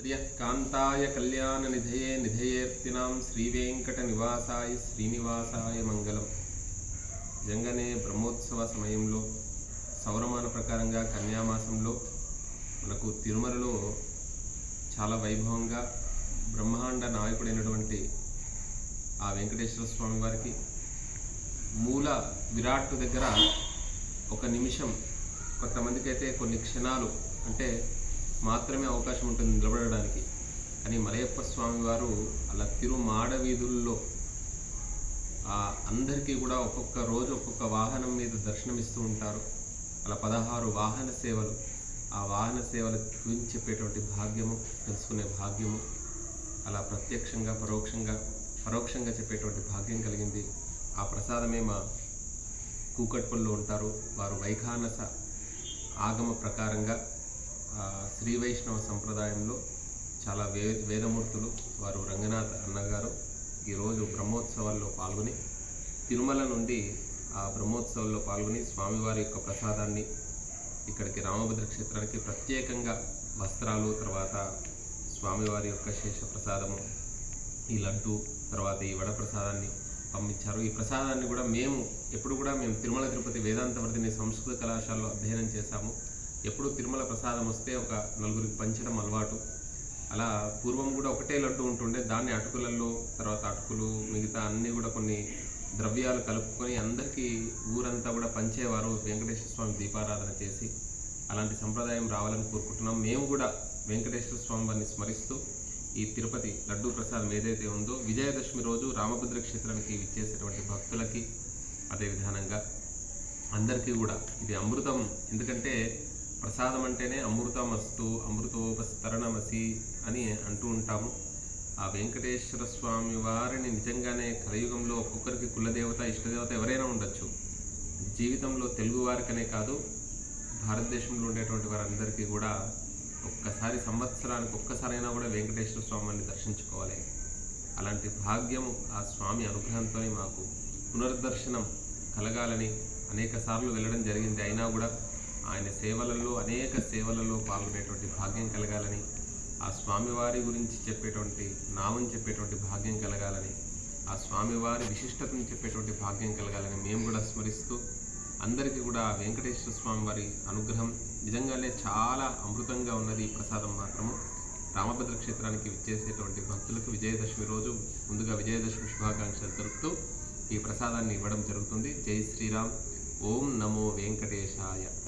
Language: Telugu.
శ్రియకాంతాయ కళ్యాణ నిధయే నిధయేర్తినాం శ్రీవేంకట నివాసాయ శ్రీనివాసాయ మంగళం. జంగనే బ్రహ్మోత్సవ సమయంలో సౌరమాన ప్రకారంగా కన్యామాసంలో మనకు తిరుమలలో చాలా వైభవంగా బ్రహ్మాండ నాయకుడైనటువంటి ఆ వెంకటేశ్వర స్వామి వారికి మూల విరాట్ దగ్గర ఒక నిమిషం కొంతమందికి అయితే కొన్ని క్షణాలు అంటే మాత్రమే అవకాశం ఉంటుంది నిలబడడానికి. కానీ మలయప్ప స్వామి వారు అలా తిరుమాడ వీధుల్లో ఆ అందరికీ కూడా ఒక్కొక్క రోజు ఒక్కొక్క వాహనం మీద దర్శనమిస్తూ ఉంటారు. అలా పదహారు వాహన సేవలు. ఆ వాహన సేవల గురించి చెప్పేటువంటి భాగ్యము తెలుసుకునే భాగ్యము అలా ప్రత్యక్షంగా పరోక్షంగా పరోక్షంగా చెప్పేటువంటి భాగ్యం కలిగింది. ఆ ప్రసాదమే మా కూకట్పల్లో ఉంటారు. వారు వైఖానస ఆగమ ప్రకారంగా శ్రీ వైష్ణవ సంప్రదాయంలో చాలా వే వేదమూర్తులు వారు రంగనాథ్ అన్నగారు ఈరోజు బ్రహ్మోత్సవాల్లో పాల్గొని తిరుమల నుండి ఆ బ్రహ్మోత్సవాల్లో పాల్గొని స్వామివారి యొక్క ప్రసాదాన్ని ఇక్కడికి రామభద్ర క్షేత్రానికి ప్రత్యేకంగా వస్త్రాలు తర్వాత స్వామివారి యొక్క శేష ప్రసాదము ఈ లడ్డు తర్వాత ఈ వడ ప్రసాదాన్ని పంపించారు. ఈ ప్రసాదాన్ని కూడా మేము ఎప్పుడు కూడా మేము తిరుమల తిరుపతి వేదాంతవర్ధిని సంస్కృత కళాశాలలో అధ్యయనం చేశాము. ఎప్పుడు తిరుమల ప్రసాదం వస్తే ఒక నలుగురికి పంచడం అలవాటు. అలా పూర్వం కూడా ఒకటే లడ్డు ఉంటుండే దాన్ని అటుకులలో తర్వాత అటుకులు మిగతా అన్నీ కూడా కొన్ని ద్రవ్యాలు కలుపుకొని అందరికీ ఊరంతా కూడా పంచేవారు వెంకటేశ్వర స్వామి దీపారాధన చేసి అలాంటి సంప్రదాయం రావాలని కోరుకుంటున్నాం. మేము కూడా వెంకటేశ్వర స్వామి వారిని స్మరిస్తూ ఈ తిరుపతి లడ్డూ ప్రసాదం ఏదైతే ఉందో విజయదశమి రోజు రామభద్ర క్షేత్రానికి విచ్చేసేటువంటి భక్తులకి అదే విధానంగా అందరికీ కూడా ఇది అమృతం. ఎందుకంటే ప్రసాదం అంటేనే అమృతమస్తు అమృతోపస్తరణమసి అని అంటూ ఉంటాము. ఆ వెంకటేశ్వర స్వామి వారిని నిజంగానే కలియుగంలో ఒక్కొక్కరికి కులదేవత ఇష్టదేవత ఎవరైనా ఉండొచ్చు. జీవితంలో తెలుగు వారికనే కాదు భారతదేశంలో ఉండేటువంటి వారందరికీ కూడా ఒక్కసారి సంవత్సరానికి ఒక్కసారైనా కూడా వెంకటేశ్వర స్వామిని దర్శించుకోవాలి. అలాంటి భాగ్యము ఆ స్వామి అనుగ్రహంతోనే మాకు పునర్దర్శనం కలగాలని అనేక సార్లు వెళ్ళడం జరిగింది. అయినా కూడా ఆయన సేవలలో అనేక సేవలలో పాల్గొనేటువంటి భాగ్యం కలగాలని ఆ స్వామివారి గురించి చెప్పేటువంటి నామం చెప్పేటువంటి భాగ్యం కలగాలని ఆ స్వామివారి విశిష్టతను చెప్పేటువంటి భాగ్యం కలగాలని మేము కూడా స్మరిస్తూ అందరికీ కూడా వెంకటేశ్వర స్వామి వారి అనుగ్రహం నిజంగానే చాలా అమృతంగా ఉన్నది ఈ ప్రసాదం మాత్రము. రామభద్ర క్షేత్రానికి విచ్చేసేటువంటి భక్తులకు విజయదశమి రోజు ముందుగా విజయదశమి శుభాకాంక్షలు తెలుపుతూ ఈ ప్రసాదాన్ని ఇవ్వడం జరుగుతుంది. జై శ్రీరామ్. ఓం నమో వెంకటేశాయ.